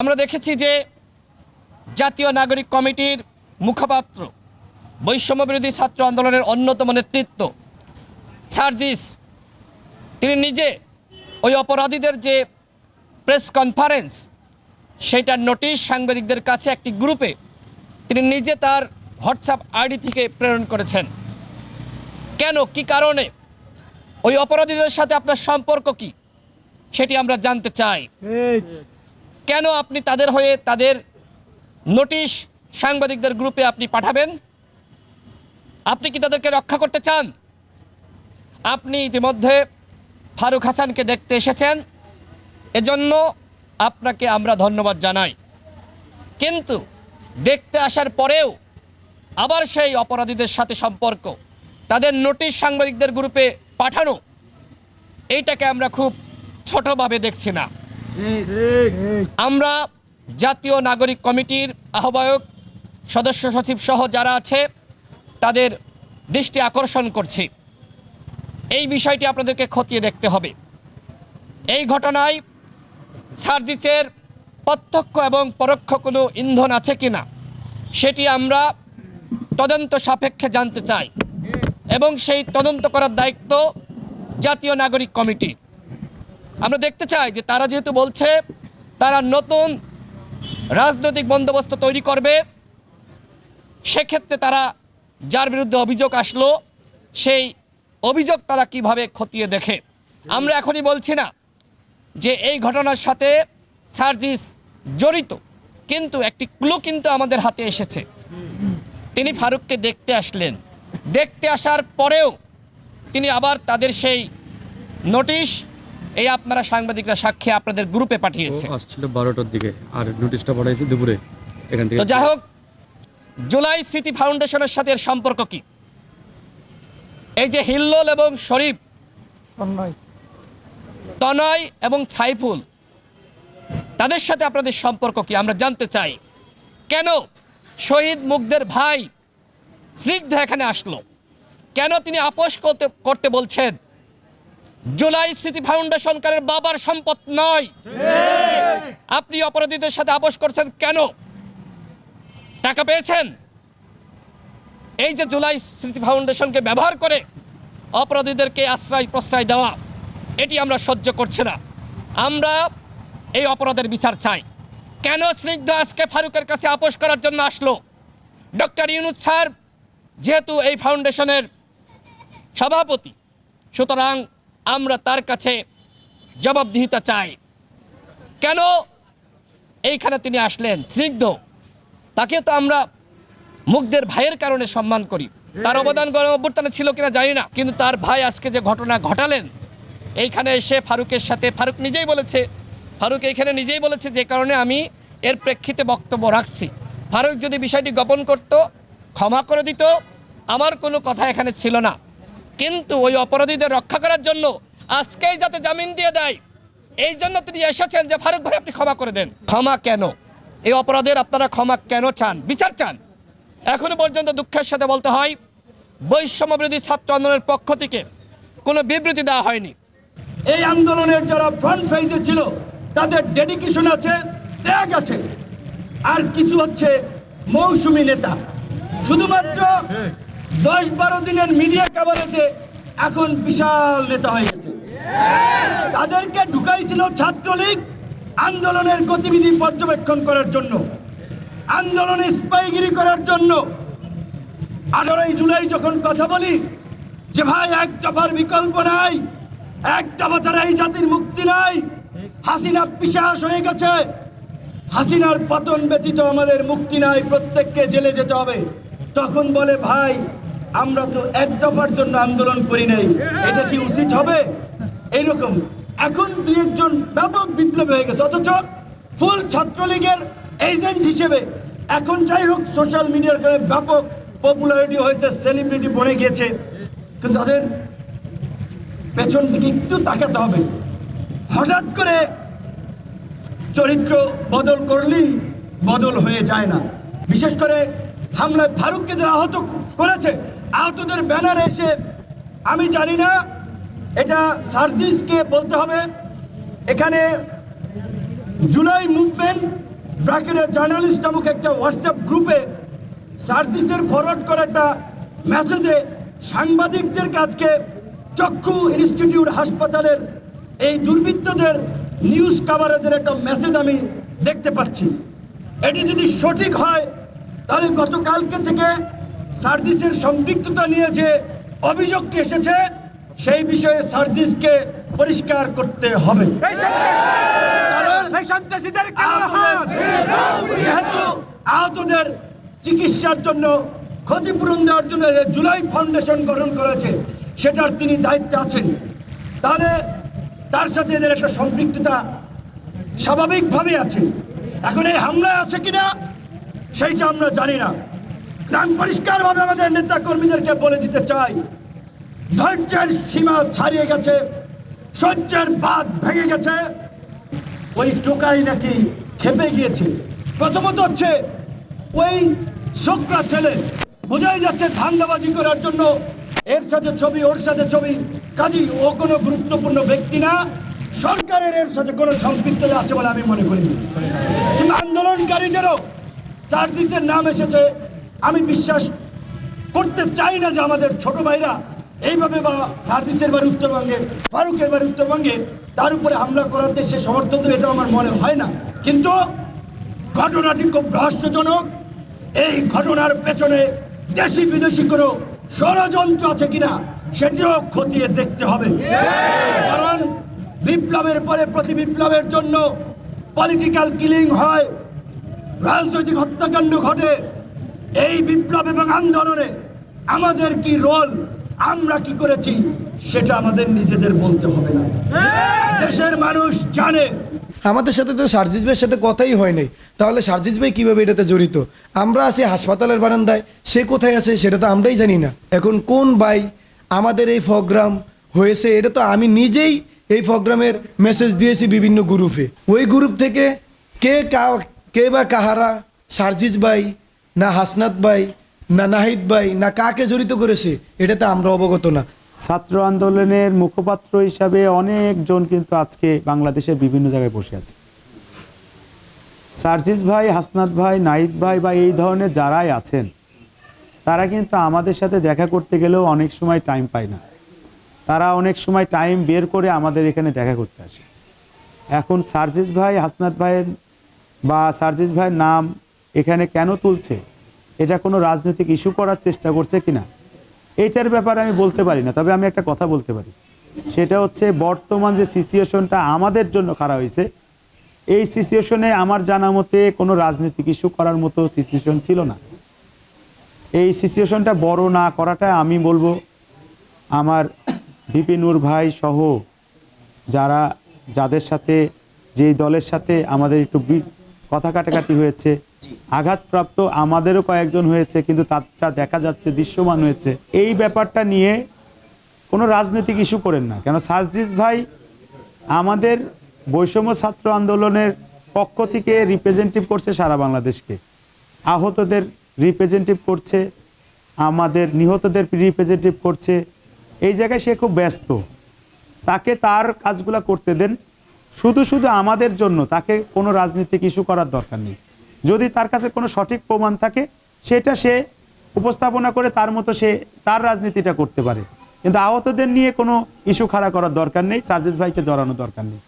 আমরা দেখেছি যে জাতীয় নাগরিক কমিটির মুখপাত্র বৈষম্য বিরোধী ছাত্র আন্দোলনের অন্যতম নেতৃত্ব, সার্জিস, তিনি নিজে ওই অপরাধীদের যে প্রেস কনফারেন্স সেইটার নোটিশ সাংবাদিকদের কাছে একটি গ্রুপে তিনি নিজে তার হোয়াটসঅ্যাপ আইডি থেকে প্রেরণ করেছেন। কেন? কি কারণে? ওই অপরাধীদের সাথে আপনার সম্পর্ক কি? সেটি আমরা জানতে চাই। কেন আপনি তাদের হয়ে তাদের নোটিশ সাংবাদিকদের গ্রুপে আপনি পাঠাবেন? আপনি কি তাদেরকে রক্ষা করতে চান? আপনি ইতিমধ্যে ফারুক হাসানকে দেখতে এসেছেন। এজন্য আপনাকে আমরা ধন্যবাদ জানাই। কিন্তু দেখতে আসার পরেও আবার সেই অপরাধীদের সাথে সম্পর্ক, তাদের নোটিশ সাংবাদিকদের গ্রুপে পাঠানো, এইটাকে আমরা খুব ছোটোভাবে দেখছি না। আমরা জাতীয় নাগরিক কমিটির আহ্বায়ক, সদস্য সচিব সহ যারা আছে, তাদের দৃষ্টি আকর্ষণ করছি। এই বিষয়টি আপনাদেরকে খতিয়ে দেখতে হবে। এই ঘটনায় সার্জিসের প্রত্যক্ষ এবং পরোক্ষ কোনো ইন্ধন আছে কি না সেটি আমরা তদন্ত সাপেক্ষে জানতে চাই। এবং সেই তদন্ত করার দায়িত্ব জাতীয় নাগরিক কমিটি। আমরা দেখতে চাই যে তারা যেহেতু বলছে তারা নতুন রাজনৈতিক বন্দোবস্ত তৈরি করবে, সেক্ষেত্রে তারা যার বিরুদ্ধে অভিযোগ আসলো, সেই অভিযোগ তারা কীভাবে খতিয়ে দেখে? আমরা এখনই বলছি না যে এই ঘটনার সাথে সার্জিস জড়িত, কিন্তু একটি ক্লু কিন্তু আমাদের হাতে এসেছে। তিনি ফারুককে দেখতে আসলেন। দেখতে আসার পরেও তিনি আবার তাদের সেই নোটিশ এই আপনারা সাংবাদিকরা সাক্ষী আপনাদের গ্রুপে পাঠিয়েছে। আসছিল বারোটার দিকে আর নোটিশটা পাঠাইছে দুপুরে এখান থেকে। তো যাই হোক জুলাই স্মৃতি ফাউন্ডেশনের সাথে এর সম্পর্ক কি? এই যে হিল্লোল এবং শরীফ তনয় এবং সাইফুল তাদের সাথে আপনাদের সম্পর্ক কি? আমরা জানতে চাই। কেন শহীদ মুগ্ধের ভাই স্নিগ্ধ এখানে আসলো? কেন তিনি আপোষ করতে করতে বলছেন? জুলাই স্মৃতি ফাউন্ডেশন কারের বাবার সম্পদ নয়। আপনি অপরাধীদের সাথে আপোষ করছেন কেন? টাকা পেয়েছেন? এই যে জুলাই স্মৃতি ফাউন্ডেশনকে ব্যবহার করে অপরাধীদেরকে আশ্রয় প্রশ্রয় দেওয়া, এটি আমরা সহ্য করছি না। আমরা এই অপরাধের বিচার চাই। কেন স্নিগ্ধ আজকে ফারুকের কাছে আপোষ করার জন্য আসলো? ডক্টর ইউনুস স্যার, যেহেতু এই ফাউন্ডেশনের সভাপতি, সুতরাং আমরা তার কাছে জবাবদিহিতা চাই। কেন? এইখানে তিনি আসলেন স্নিগ্ধ। তাকে তো আমরা মুগ্ধের ভাইয়ের কারণে সম্মান করি। তার অবদান গণ অভ্যুত্থানে ছিল কিনা জানি না, কিন্তু তার ভাই আজকে যে ঘটনা ঘটালেন, এইখানে এসে ফারুকের সাথে, ফারুক নিজেই বলেছে, ফারুক এইখানে নিজেই বলেছে যে কারণে আমি এর প্রেক্ষিতে বক্তব্য রাখছি। ফারুক যদি বিষয়টি গোপন করত, ক্ষমা করে দিত, আমার কোনো কথা এখানে ছিল না। কিন্তু ওই অপরাধীদের রক্ষা করার জন্য আজকেই যাতে জামিন দিয়ে দেয়, এই জন্য তিনি এসেছেন যে ফারুক ভাই আপনি ক্ষমা করে দেন। ক্ষমা কেন? এই অপরাধের আপনারা ক্ষমা কেন চান? বিচার চান। এখনও পর্যন্ত দুঃখের সাথে বলতে হয়, বৈষম্য বিরোধী ছাত্র আন্দোলনের পক্ষ থেকে কোনো বিবৃতি দেওয়া হয়নি। এই আন্দোলনের যারা ফ্রন্ট ফেজে ছিল, তাদের ডেডিকেশন আছে, ত্যাগ আছে। আর কিছু হচ্ছে মৌসুমী নেতা। শুধুমাত্র দশ বারো দিনের মিডিয়া কাভারেজে এখন বিশাল নেতা হয়ে গেছে। তাদেরকে ঢুকাইছিল ছাত্রলীগ আন্দোলনের গতিবিধি পর্যবেক্ষণ করার জন্য, আন্দোলনে স্পাইগিরি করার জন্য। আঠারোই জুলাই যখন কথা বলি, যে ভাই, এক দফার বিকল্প নাই এক দফা ছাড়া এই জাতির মুক্তি নাই, হাসিনা পিসাস হয়ে গেছে। হাসিনার পতন ব্যতীত আমাদের মুক্তি নাই, প্রত্যেককে জেলে যেতে হবে। তখন বলে, ভাই আমরা তো এক দফার জন্য আন্দোলন করি নাই। এটা কি উচিত হবে? এইরকম। এখন দুই একজন ব্যাপক বিপ্লব হয়ে গেছে। অথচ ফুল ছাত্রলীগের এজেন্ট হিসেবে এখন যাই হোক সোশ্যাল মিডিয়ার কারণে ব্যাপক পপুলারিটি হয়েছে সেলিব্রিটি বনে গিয়েছে। কিন্তু তাদের পেছন দিকে একটু তাকাতে হবে। হঠাৎ করে চরিত্র বদল করলেই বদল হয়ে যায় না। বিশেষ করে হামলায় ফারুককে যারা আহত করেছে আহতদের ব্যানার এসে, আমি জানি না, এটা সার্জিসকে বলতে হবে। এখানে জুলাই মুভমেন্ট ব্র্যাকেটের জার্নালিস্ট নামক একটা হোয়াটসঅ্যাপ গ্রুপে সার্জিসের ফরওয়ার্ড করা একটা মেসেজে সাংবাদিকদের কাছকে চক্ষু ইনস্টিটিউট হাসপাতালের এই দুর্বৃত্তদের নিউজ কাভারেজের একটা মেসেজ আমি দেখতে পাচ্ছি। এটি যদি সঠিক হয়, তাহলে গতকালকে থেকে সার্জিসের সম্পৃক্ততা নিয়ে যে অভিযোগটি এসেছে সেই বিষয়ে সার্জিসকে পরিষ্কার করতে হবে। যেহেতু আহতদের চিকিৎসার জন্য ক্ষতিপূরণ দেওয়ার জন্য জুলাই ফাউন্ডেশন গঠন করেছে সেটার তিনি দায়িত্বে আছেন। তাহলে তার সাথে এদের একটা সম্পৃক্ততা স্বাভাবিকভাবে আছে। এখন এই হামলায় আছে কিনা সেইটা আমরা জানি না। আমি পরিষ্কারভাবে আমাদের নেতা কর্মীদেরকে বলে দিতে চাই। ধৈর্যের সীমা ছাড়িয়ে গেছে, সহ্যের বাদ ভেঙে গেছে। ওই টোকাই নাকি খেপে গিয়েছে। প্রথমত হচ্ছে, ওই শোকরা ছেলে বোঝাই যাচ্ছে ধান্দাবাজি করার জন্য। এর সাথে ছবি, ওর সাথে ছবি। কাজী, ও কোনো গুরুত্বপূর্ণ ব্যক্তি না। সরকারের এর সাথে কোনো সম্পৃক্ততা আছে বলে আমি মনে করি। কিন্তু আন্দোলনকারীদেরও সার্জিসের নাম এসেছে। আমি বিশ্বাস করতে চাই না যে আমাদের ছোট ভাইরা এইভাবে বা সার্জিসের বাড়ি, উত্তরবঙ্গে, ফারুকের বাড়ি, উত্তরবঙ্গে তার উপরে হামলা করার দেশে সমর্থন দেবে এটা আমার মনে হয় না। কিন্তু ঘটনাটি খুব রহস্যজনক। এই ঘটনার পেছনে দেশি বিদেশি কোনো ষড়যন্ত্র আছে কিনা সেটিও খতিয়ে দেখতে হবে। কারণ বিপ্লবের পরে প্রতি বিপ্লবের জন্য পলিটিক্যাল কিলিং হয়, রাজনৈতিক হত্যাকাণ্ড ঘটে এই বিপ্লব এবং আন্দোলনে আমাদের কি রোল, আমরা কি করেছি, সেটা আমাদের নিজেদের বলতে হবে না। দেশের মানুষ জানে। আমাদের সাথে তো সার্জিস ভাইয়ের সাথে কথাই হয় নাই। তাহলে সার্জিস ভাই কীভাবে এটাতে জড়িত? আমরা আছি হাসপাতালের বারান্দায়, সে কোথায় আছে সেটা তো আমরাই জানি না। এখন কোন ভাই আমাদের এই প্রোগ্রাম হয়েছে, এটা তো আমি নিজেই এই প্রোগ্রামের মেসেজ দিয়েছি বিভিন্ন গ্রুপে ওই গ্রুপ থেকে কে কা- কে বা কাহারা সার্জিস ভাই না হাসনাত ভাই, না নাহিদ ভাই, না কাকে জড়িত করেছে এটাতে আমরা অবগত না। ছাত্র আন্দোলনের মুখপাত্র হিসাবে অনেকজন কিন্তু আজকে বাংলাদেশের বিভিন্ন জায়গায় বসে আছে। সার্জিস ভাই, হাসনাত ভাই নাইদ ভাই বা এই ধরনের যারাই আছেন, তারা কিন্তু আমাদের সাথে দেখা করতে গেলেও অনেক সময় টাইম পায় না। তারা অনেক সময় টাইম বের করে আমাদের এখানে দেখা করতে আসে। এখন সার্জিস ভাই, হাসনাত ভাইয়ের বা সার্জিস ভাইয়ের নাম এখানে কেন তুলছে? এটা কোনো রাজনৈতিক ইস্যু করার চেষ্টা করছে কিনা? এটার ব্যাপারে আমি বলতে পারি না, তবে আমি একটা কথা বলতে পারি। সেটা হচ্ছে বর্তমান যে সিচুয়েশনটা আমাদের জন্য খারাপ হয়েছে, এই সিচুয়েশনে আমার জানা মতে কোনো রাজনৈতিক ইস্যু করার মতো সিচুয়েশন ছিল না। এই সিচুয়েশনটা বড় না করাটা আমি বলব, আমার ভিপি নূর ভাই সহ যারা, যাদের সাথে, যেই দলের সাথে আমাদের একটু কথা কাটাকাটি হয়েছে আঘাতপ্রাপ্ত আমাদেরও কয়েকজন হয়েছে, কিন্তু তারটা দেখা যাচ্ছে দৃশ্যমান হয়েছে। এই ব্যাপারটা নিয়ে কোনো রাজনৈতিক ইস্যু করেন না। কেন সাজদিস ভাই আমাদের বৈষম্য ছাত্র আন্দোলনের পক্ষ থেকে রিপ্রেজেন্টেটিভ করছে সারা বাংলাদেশকে। আহতদের রিপ্রেজেন্টেটিভ করছে, আমাদের নিহতদের রিপ্রেজেন্টেটিভ করছে। এই জায়গায় সে খুব ব্যস্ত। তাকে তার কাজগুলো করতে দেন। শুধু শুধু আমাদের জন্য, তাকে কোনো রাজনৈতিক ইস্যু করার দরকার নেই। যদি তার কাছে কোনো সঠিক প্রমাণ থাকে, সেটা সে উপস্থাপনা করে তার মতো সে তার রাজনীতিটা করতে পারে। কিন্তু আহতদের নিয়ে কোনো ইস্যু খাড়া করার দরকার নেই, সার্জেস ভাইকে জড়ানো দরকার নেই।